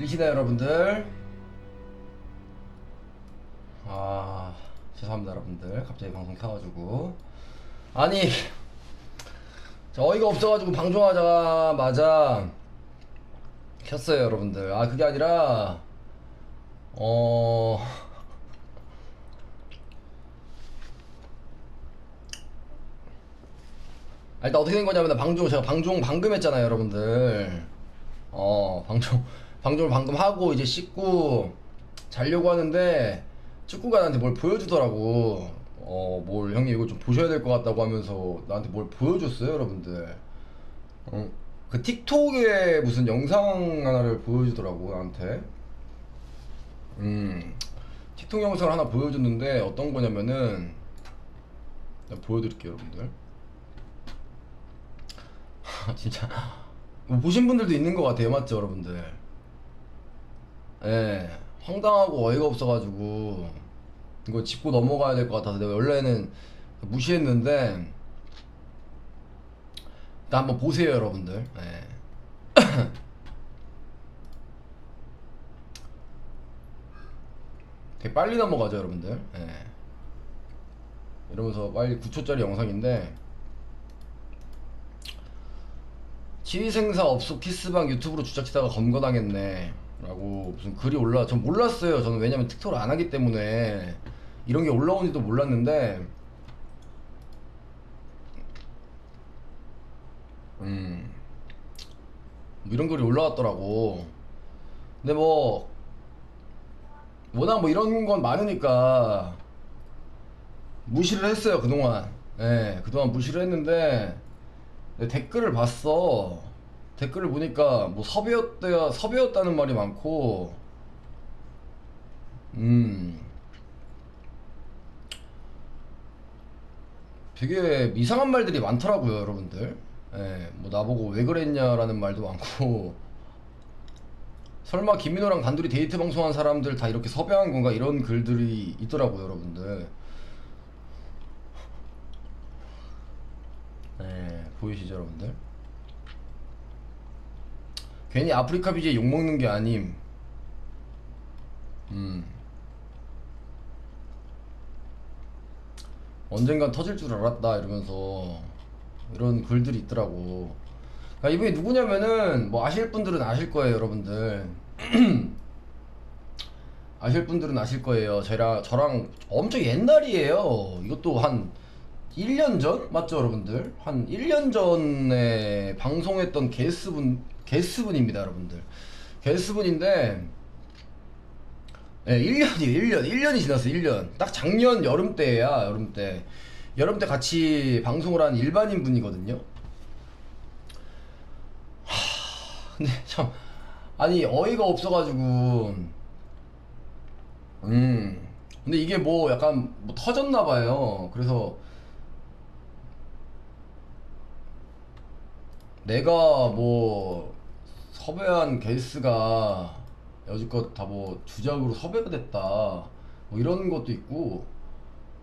들리시나요 여러분들? 아 죄송합니다 여러분들. 갑자기 방송 켜가지고. 아니 저 어이가 없어가지고 방송하자마자 켰어요 여러분들. 아 그게 아니라 어... 아, 일단 어떻게 된 거냐면 방송 제가 방송 방금 했잖아요 여러분들. 어 방송 방송을 방금 하고 이제 씻고 자려고 하는데 축구가 나한테 뭘 보여주더라고. 어 뭘 형님 이거 좀 보셔야 될 것 같다고 하면서 나한테 뭘 보여줬어요 여러분들. 어, 그 틱톡에 무슨 영상 하나를 보여주더라고 나한테. 음 틱톡 영상을 하나 보여줬는데 어떤 거냐면은 보여드릴게요 여러분들. 진짜. 뭐 보신 분들도 있는 것 같아요 맞죠 여러분들 예 황당하고 어이가 없어가지고 이거 짚고 넘어가야 될 것 같아서 내가 원래는 무시했는데 일단 한번 보세요 여러분들 예. 되게 빨리 넘어가죠 여러분들 예. 이러면서 빨리 9초짜리 영상인데 지휘생사 업소 키스방 유튜브로 주작치다가 검거당했네 라고 무슨 글이 올라 전 몰랐어요. 저는 왜냐면 틱톡을 안 하기 때문에 이런 게 올라오는지도 몰랐는데. 음. 뭐 이런 글이 올라왔더라고. 근데 뭐 워낙 뭐 이런 건 많으니까 무시를 했어요 그동안. 예 그동안 무시를 했는데 내 댓글을 봤어. 댓글을 보니까 뭐 섭외였다 섭외였다는 말이 많고, 음, 되게 이상한 말들이 많더라고요, 여러분들. 예, 뭐 나보고 왜 그랬냐라는 말도 많고, 설마 김민호랑 단둘이 데이트 방송한 사람들 다 이렇게 섭외한 건가 이런 글들이 있더라고요, 여러분들. 네, 보이시죠, 여러분들? 괜히 아프리카 BJ 욕먹는 게 아님. 음. 언젠간 터질 줄 알았다, 이러면서. 이런 글들이 있더라고. 그러니까 이분이 누구냐면은, 뭐 아실 분들은 아실 거예요, 여러분들. 아실 분들은 아실 거예요. 저랑, 저랑 엄청 옛날이에요. 이것도 한 1년 전? 맞죠, 여러분들? 한 1년 전에 방송했던 게스트분, 게스트분입니다, 여러분들. 게스트분인데, 예, 1년이에요, 1년. 1년이 지났어요, 1년. 딱 작년 여름 때야, 여름 때. 여름 때 같이 방송을 한 일반인 분이거든요. 하, 근데 참, 아니, 어이가 없어가지고, 음. 근데 이게 뭐 약간 뭐 터졌나봐요. 그래서, 내가 뭐 섭외한 게스트가 여지껏 다 뭐 주작으로 섭외가 됐다. 뭐 이런 것도 있고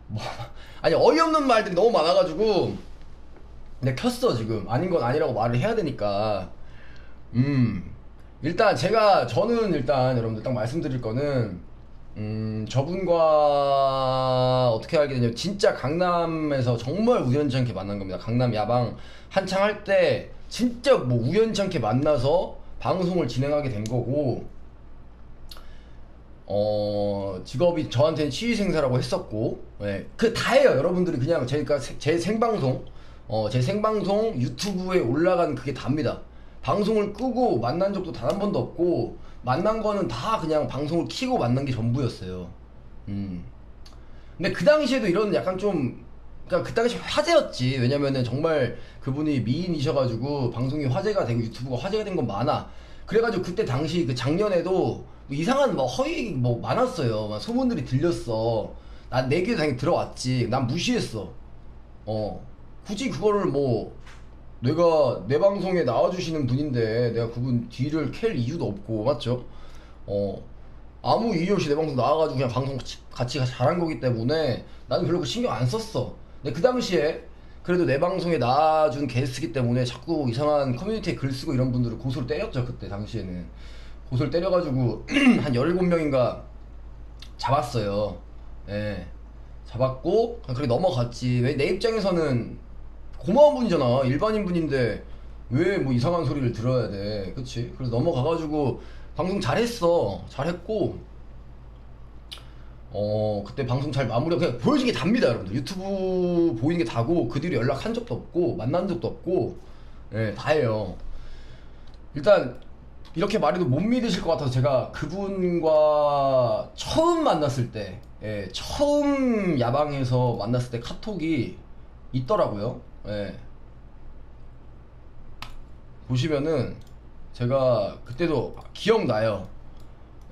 뭐 아니 어이없는 말들이 너무 많아가지고 내가 켰어 지금. 아닌 건 아니라고 말을 해야 되니까. 음 일단 제가 저는 일단 여러분들 딱 말씀드릴 거는 음 저분과 어떻게 알게 되냐면 진짜 강남에서 정말 우연치 않게 만난 겁니다. 강남 야방. 한창 할 때 진짜 뭐 우연치 않게 만나서 방송을 진행하게 된 거고 어 직업이 저한테는 취위생사라고 했었고 예, 그 다예요. 여러분들이 그냥 제가 세- 제 생방송 어 제 생방송 유튜브에 올라간 그게 답니다. 방송을 끄고 만난 적도 단 한 번도 없고 만난 거는 다 그냥 방송을 키고 만난 게 전부였어요. 음. 근데 그 당시에도 이런 약간 좀 그러니까 그 당시 화제였지. 왜냐면은 정말 그분이 미인이셔가지고 방송이 화제가 되고 유튜브가 화제가 된 건 많아. 그래가지고 그때 당시 그 작년에도 뭐 이상한 뭐 허위 뭐 많았어요. 막 소문들이 들렸어. 난내 귀에 당연히 들어왔지. 난 무시했어. 어. 굳이 그거를 뭐 내가 내 방송에 나와주시는 분인데 내가 그분 뒤를 캘 이유도 없고 맞죠? 어. 아무 이유 없이 내 방송 나와가지고 그냥 방송 같이, 같이 잘한 거기 때문에 나는 별로 그 신경 안 썼어. 근데 그 당시에 그래도 내 방송에 나와준 게스트기 때문에 자꾸 이상한 커뮤니티에 글 쓰고 이런 분들을 고소를 때렸죠 그때 당시에는. 보슬 때려가지고 한 17명인가 잡았어요. 예. 잡았고 그렇게 넘어갔지. 왜 내 입장에서는 고마운 분이잖아. 일반인 분인데 왜 뭐 이상한 소리를 들어야 돼. 그치? 그래서 넘어가가지고 방송 잘했어. 잘했고 어 그때 방송 잘 마무리 그냥 보여준 게 답니다 여러분들. 유튜브 보이는 게 다고 그 뒤로 연락한 적도 없고 만난 적도 없고 예 다예요. 일단 이렇게 말해도 못 믿으실 것 같아서 제가 그분과 처음 만났을 때 예, 처음 야방에서 만났을 때 카톡이 있더라고요. 예. 보시면은 제가 그때도 기억나요.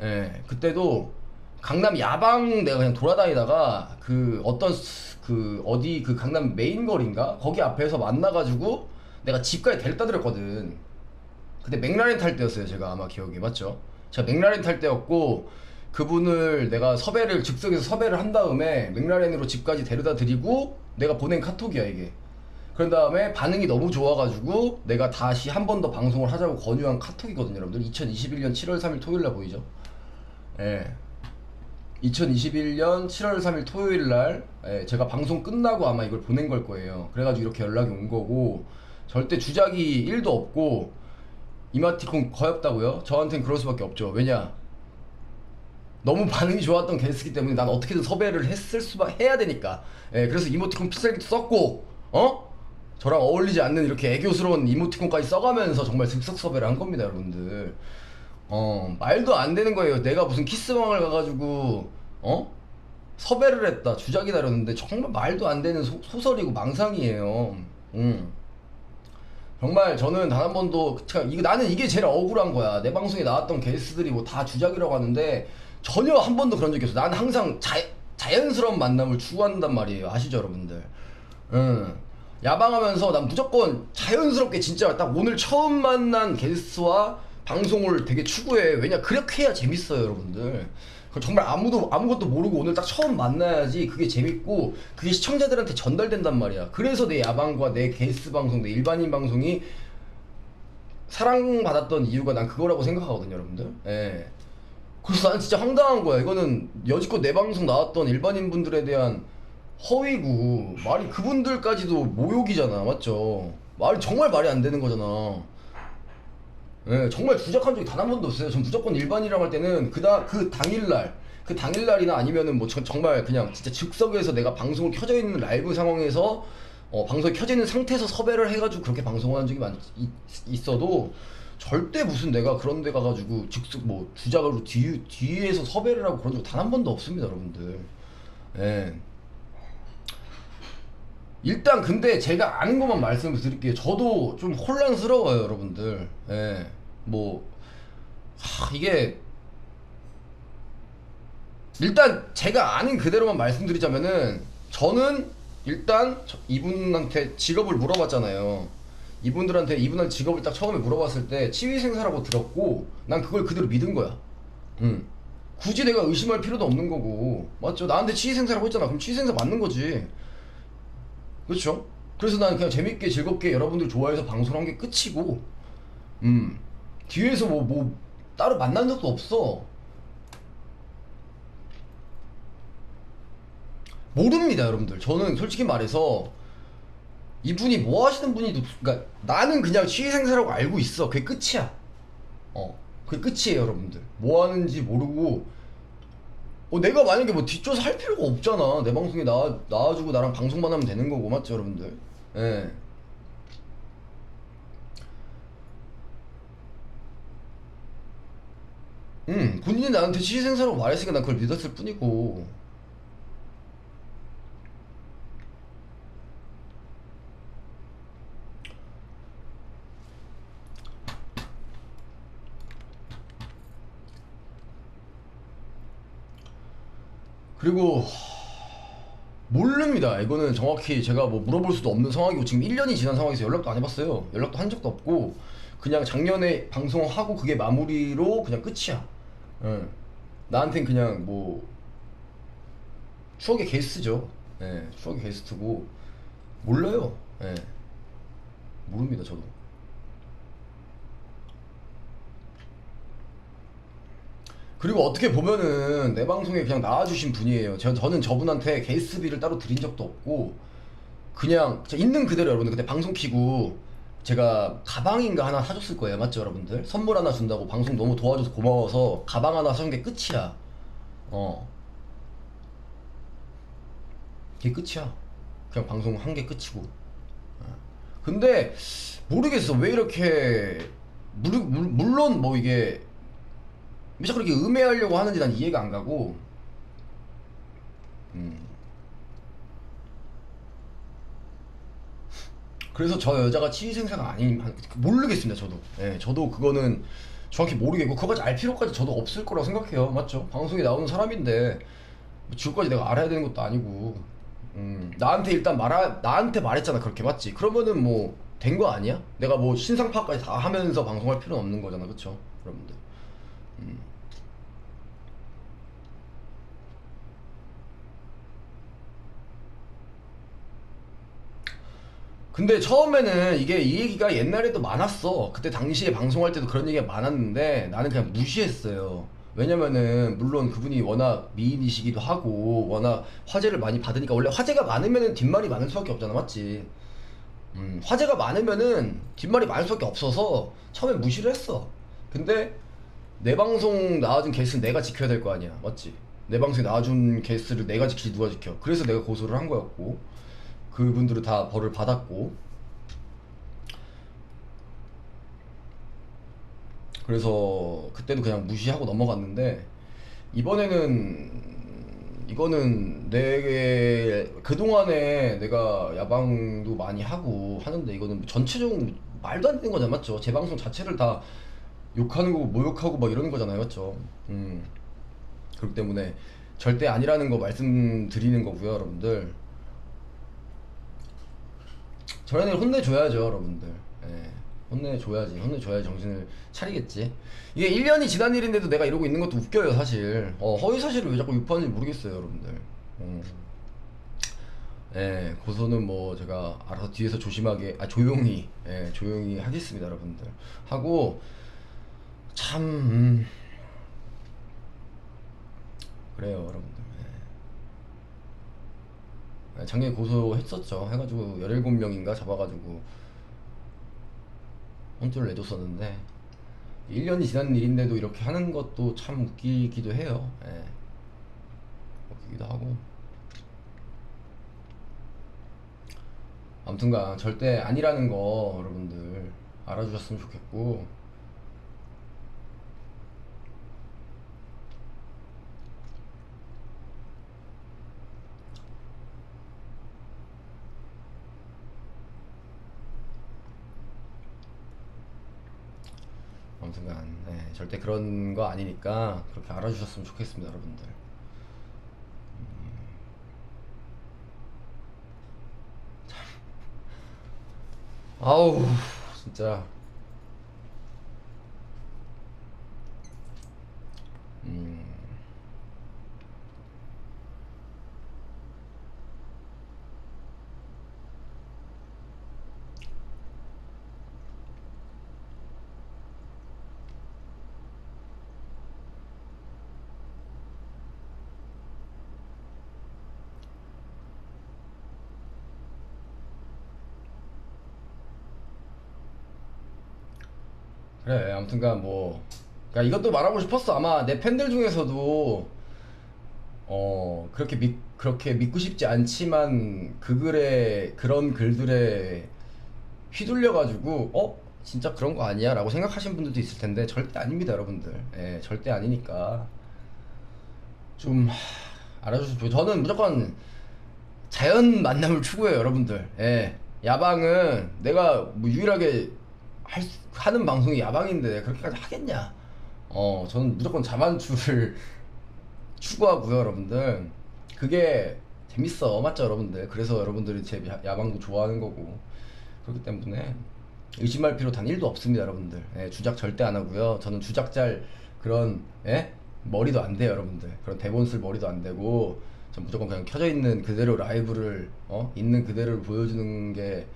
예, 그때도 강남 야방 내가 그냥 돌아다니다가 그 어떤 스- 그 어디 그 강남 메인 거리인가 거기 앞에서 만나가지고 내가 집까지 데려다 드렸거든. 그때 맥라렌 탈 때였어요 제가 아마 기억이 맞죠? 제가 맥라렌 탈 때였고 그분을 내가 섭외를 즉석에서 섭외를 한 다음에 맥라렌으로 집까지 데려다 드리고 내가 보낸 카톡이야 이게. 그런 다음에 반응이 너무 좋아가지고 내가 다시 한 번 더 방송을 하자고 권유한 카톡이거든요 여러분들 2021년 7월 3일 토요일날 보이죠? 예. 2021년 7월 3일 토요일 날 예, 제가 방송 끝나고 아마 이걸 보낸 걸 거예요. 그래가지고 이렇게 연락이 온 거고 절대 주작이 1도 없고 이마티콘 거였다고요? 저한텐 그럴 수밖에 없죠. 왜냐? 너무 반응이 좋았던 게스트기 때문에 난 어떻게든 섭외를 했을 수밖 해야 되니까. 예, 그래서 이모티콘 필살기도 썼고, 어? 저랑 어울리지 않는 이렇게 애교스러운 이모티콘까지 써가면서 정말 즉석 섭외를 한 겁니다, 여러분들. 어, 말도 안 되는 거예요. 내가 무슨 키스방을 가가지고, 어? 섭외를 했다, 주작이다 이러는데 정말 말도 안 되는 소, 소설이고 망상이에요. 음. 정말 저는 단 한 번도 참 이거 나는 이게 제일 억울한 거야. 내 방송에 나왔던 게스트들이 뭐 다 주작이라고 하는데 전혀 한 번도 그런 적이 없어. 나는 항상 자, 자연스러운 만남을 추구한단 말이에요. 아시죠, 여러분들? 응. 야방하면서 난 무조건 자연스럽게 진짜 딱 오늘 처음 만난 게스트와 방송을 되게 추구해. 왜냐 그렇게 해야 재밌어요, 여러분들. 그 정말 아무도 아무것도 모르고 오늘 딱 처음 만나야지 그게 재밌고 그게 시청자들한테 전달된단 말이야. 그래서 내 야방과 내 게스트 방송, 내 일반인 방송이 사랑받았던 이유가 난 그거라고 생각하거든요, 여러분들. 예. 그래서 난 진짜 황당한 거야. 이거는 여지껏 내 방송 나왔던 일반인 분들에 대한 허위고 말이 그분들까지도 모욕이잖아, 맞죠? 말이 정말 말이 안 되는 거잖아. 예, 정말 주작한 적이 단 한 번도 없어요. 전 무조건 일반이라고 할 때는 그다 그 당일날 그 당일날이나 아니면은 뭐 저- 정말 그냥 진짜 즉석에서 내가 방송을 켜져 있는 라이브 상황에서 어, 방송이 켜져 있는 상태에서 섭외를 해가지고 그렇게 방송을 한 적이 많, 이- 있어도 절대 무슨 내가 그런 데 가가지고 즉석 뭐 주작으로 뒤, 뒤에서 섭외를 하고 그런 적 단 한 번도 없습니다 여러분들 예. 일단 근데 제가 아는 것만 말씀을 드릴게요 저도 좀 혼란스러워요 여러분들 예. 뭐 하, 이게 일단 제가 아는 그대로만 말씀드리자면은 저는 일단 저- 이분한테 직업을 물어봤잖아요. 이분들한테 이분한 직업을 딱 처음에 물어봤을 때 치위생사라고 들었고 난 그걸 그대로 믿은 거야. 응. 굳이 내가 의심할 필요도 없는 거고 맞죠? 나한테 치위생사라고 했잖아. 그럼 치위생사 맞는 거지. 그렇죠? 그래서 난 그냥 재밌게 즐겁게 여러분들 좋아해서 방송한 게 끝이고 음 뒤에서 뭐 뭐 따로 만난 적도 없어. 모릅니다, 여러분들. 저는 솔직히 말해서 이분이 뭐 하시는 분이도 그러니까 나는 그냥 취생사라고 알고 있어. 그게 끝이야. 어, 그게 끝이에요, 여러분들. 뭐 하는지 모르고 어, 내가 만약에 뭐 뒷조사 할 필요가 없잖아. 내 방송에 나와 나와주고 나랑 방송만 하면 되는 거고 맞죠, 여러분들? 예. 음, 본인이 나한테 취생사라고 말했으니까 난 그걸 믿었을 뿐이고. 그리고 모릅니다. 이거는 정확히 제가 뭐 물어볼 수도 없는 상황이고 지금 1년이 지난 상황에서 연락도 안 해봤어요. 연락도 한 적도 없고 그냥 작년에 방송하고 그게 마무리로 그냥 끝이야. 응. 나한텐 그냥 뭐 추억의 게스트죠. 예, 추억의 게스트고 몰라요. 예. 모릅니다, 저도. 그리고 어떻게 보면은 내 방송에 그냥 나와주신 분이에요. 저, 저는 저분한테 게스트비를 따로 드린 적도 없고 그냥 진짜 있는 그대로 여러분들 그때 방송 키고 제가 가방인가 하나 사줬을 거예요. 맞죠 여러분들? 선물 하나 준다고 방송 너무 도와줘서 고마워서 가방 하나 사준 게 끝이야. 어. 그게 끝이야. 그냥 방송 한 게 끝이고. 어. 근데 모르겠어 왜 이렇게 물, 물, 물론 뭐 이게 왜 자꾸 이렇게 음해하려고 하는지 난 이해가 안 가고. 음. 그래서 저 여자가 치위생사가 아닌 모르겠습니다 저도. 예 저도 그거는 정확히 모르겠고 그거까지 알 필요까지 저도 없을 거라고 생각해요. 맞죠? 방송에 나오는 사람인데 뭐 지금까지 내가 알아야 되는 것도 아니고. 음, 나한테 일단 말하 나한테 말했잖아 그렇게. 맞지? 그러면은 뭐 된 거 아니야? 내가 뭐 신상 파악까지 다 하면서 방송할 필요는 없는 거잖아 그쵸? 여러분들 음. 근데 처음에는 이게 이 얘기가 옛날에도 많았어. 그때 당시에 방송할 때도 그런 얘기가 많았는데 나는 그냥 무시했어요. 왜냐면은 물론 그분이 워낙 미인이시기도 하고 워낙 화제를 많이 받으니까 원래 화제가 많으면은 뒷말이 많을 수밖에 없잖아, 맞지? 음, 화제가 많으면은 뒷말이 많을 수밖에 없어서 처음에 무시를 했어. 근데 내 방송 나와준 게스트는 내가 지켜야 될 거 아니야, 맞지? 내 방송에 나와준 게스트를 내가 지키지 누가 지켜? 그래서 내가 고소를 한 거였고 그분들은 다 벌을 받았고 그래서 그때도 그냥 무시하고 넘어갔는데 이번에는 이거는 내 그동안에 내가 야방도 많이 하고 하는데 이거는 전체적으로 말도 안 되는 거잖아 맞죠? 제 방송 자체를 다 욕하는 거고 모욕하고 막 이러는 거잖아요. 맞죠? 음. 그렇기 때문에 절대 아니라는 거 말씀드리는 거고요 여러분들. 저런 애를 혼내줘야죠 여러분들. 예. 혼내줘야지. 혼내줘야 정신을 차리겠지. 이게 1년이 지난 일인데도 내가 이러고 있는 것도 웃겨요 사실. 어, 허위사실을 왜 자꾸 유포하는지 모르겠어요 여러분들. 음. 예, 고소는 뭐 제가 알아서 뒤에서 조심하게 아 조용히. 예, 조용히 하겠습니다 여러분들. 하고 참 음, 그래요 여러분들. 예. 예, 작년에 고소했었죠. 해가지고 17명인가 잡아가지고 혼쭐을 내줬었는데 1년이 지난 일인데도 이렇게 하는 것도 참 웃기기도 해요. 예. 웃기기도 하고. 아무튼간 절대 아니라는 거 여러분들 알아주셨으면 좋겠고 아무튼간 네, 절대 그런 거 아니니까 그렇게 알아주셨으면 좋겠습니다 여러분들 음. 참. 아우 진짜 그래 아무튼간 뭐 그러니까 이것도 말하고 싶었어. 아마 내 팬들 중에서도 어 그렇게 믿 그렇게 믿고 싶지 않지만 그 글에 그런 글들에 휘둘려 가지고 어? 진짜 그런 거 아니야? 라고 생각하신 분들도 있을 텐데 절대 아닙니다 여러분들. 예 절대 아니니까. 좀좋 저는 무조건 자연 만남을 추구해요 여러분들. 예 야방은 내가 뭐 유일하게 할, 수- 하는 방송이 야방인데 그렇게까지 하겠냐? 어 저는 무조건 자만추를 추구하고요 여러분들. 그게 재밌어 맞죠 여러분들? 그래서 여러분들이 제 야- 야방도 좋아하는 거고. 그렇기 때문에 의심할 필요 단 1도 없습니다 여러분들. 예, 주작 절대 안 하고요. 저는 주작 짤 그런 예? 머리도 안 돼요 여러분들. 그런 대본 쓸 머리도 안 되고 전 무조건 그냥 켜져 있는 그대로 라이브를 어? 있는 그대로 보여주는 게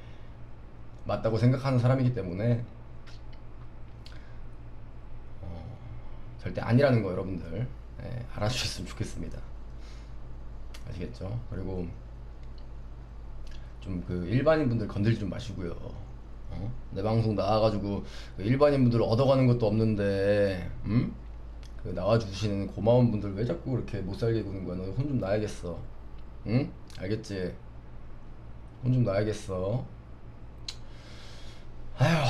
맞다고 생각하는 사람이기 때문에 어, 절대 아니라는 거 여러분들 예, 알아주셨으면 좋겠습니다. 아시겠죠? 그리고 좀 그 일반인 분들 건들지 좀 마시고요. 어? 내 방송 나와가지고 그 일반인 분들 얻어가는 것도 없는데, 음? 그 나와주시는 고마운 분들 왜 자꾸 그렇게 못 살게 구는 거야? 너 혼좀 놔야겠어. 응? 알겠지? 혼좀 놔야겠어. 아휴.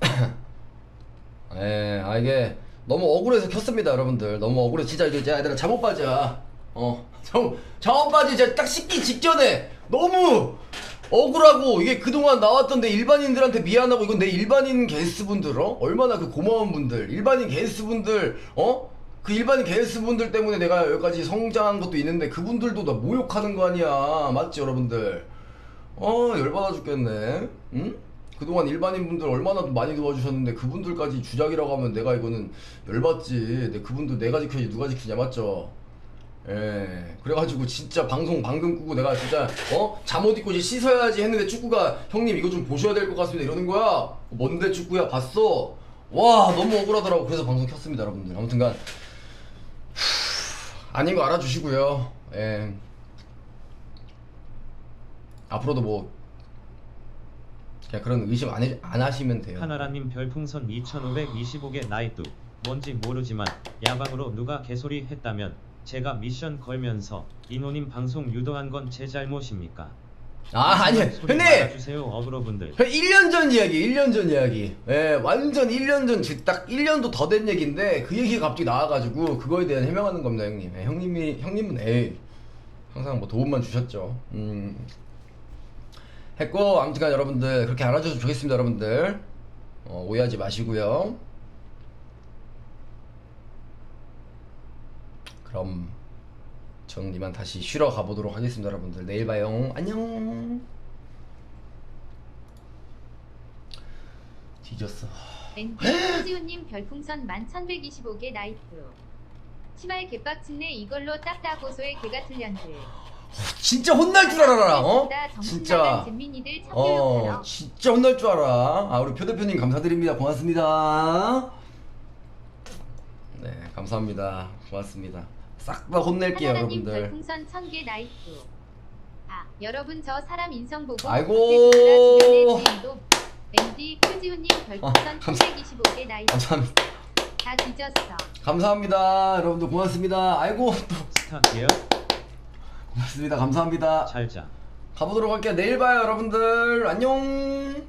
예, 아 이게 너무 억울해서 켰습니다, 여러분들. 너무 억울해. 진짜 이게 제가 얘들아 잠못 빠져. 어, 잠 잠못 빠지. 제가 딱 씻기 직전에 너무 억울하고 이게 그동안 나왔던데 일반인들한테 미안하고 이건 내 일반인 게스트분들 어 얼마나 그 고마운 분들 일반인 게스트분들 어 그 일반인 게스트분들 때문에 내가 여기까지 성장한 것도 있는데 그분들도 나 모욕하는 거 아니야. 맞지 여러분들? 어 열받아 죽겠네. 응? 그동안 일반인 분들 얼마나 많이 도와주셨는데 그분들까지 주작이라고 하면 내가 이거는 열받지. 내 그분들 내가 지켜야지 누가 지키냐 맞죠? 예. 그래가지고 진짜 방송 방금 끄고 내가 진짜 어? 잠옷 입고 이제 씻어야지 했는데 축구가 형님 이거 좀 보셔야 될 것 같습니다. 이러는 거야? 뭔데 축구야? 봤어? 와 너무 억울하더라고. 그래서 방송 켰습니다 여러분들. 아무튼간 아닌 거 알아주시고요. 예. 앞으로도 뭐 그냥 그런 의심 안, 해, 안 하시면 돼요. 하나라님 별풍선 2525개 나이뚜 뭔지 모르지만 야방으로 누가 개소리 했다면 제가 미션 걸면서 이노님 방송 유도한 건 제 잘못입니까? 아 아니요 소리 형님 말아주세요 어그로분들 1년 전 이야기, 1년 전 이야기. 예, 완전 1년 전, 즉, 딱 1년도 더 된 얘기인데, 그 얘기가 갑자기 나와가지고, 그거에 대한 해명하는 겁니다, 형님. 예, 형님이, 형님은, 에이, 항상 뭐 도움만 주셨죠. 음. 했고, 아무튼 여러분들, 그렇게 알아주셔서 좋겠습니다, 여러분들. 어, 오해하지 마시고요. 그럼, 전 이만 다시 쉬러 가보도록 하겠습니다, 여러분들. 내일 봐요. 안녕. 뒤졌어. 엔디 호지우님 별풍선 1125개 나이트 치발 개빡친네 이걸로 딱다 고소해 개가 틀렸는데 진짜 혼날 줄 알아라, 어? 진짜. 어, 진짜 혼날 줄 알아. 아, 우리 표 대표님 감사드립니다. 고맙습니다. 네, 감사합니다. 고맙습니다. 싹 다 혼낼게요, 여러분들. 별풍선 1000개 나이트 아 여러분 저 사람 인성 보고 아이고. 주변의 지인도 호지우님 별풍선 아, 감사- 1125개 나이트 감사합니다. 다 뒤졌어 감사합니다. 여러분들 고맙습니다. 아이고, 또 스타 기어 고맙습니다. 감사합니다. 잘자 가보도록 할게요. 내일 봐요, 여러분들. 안녕.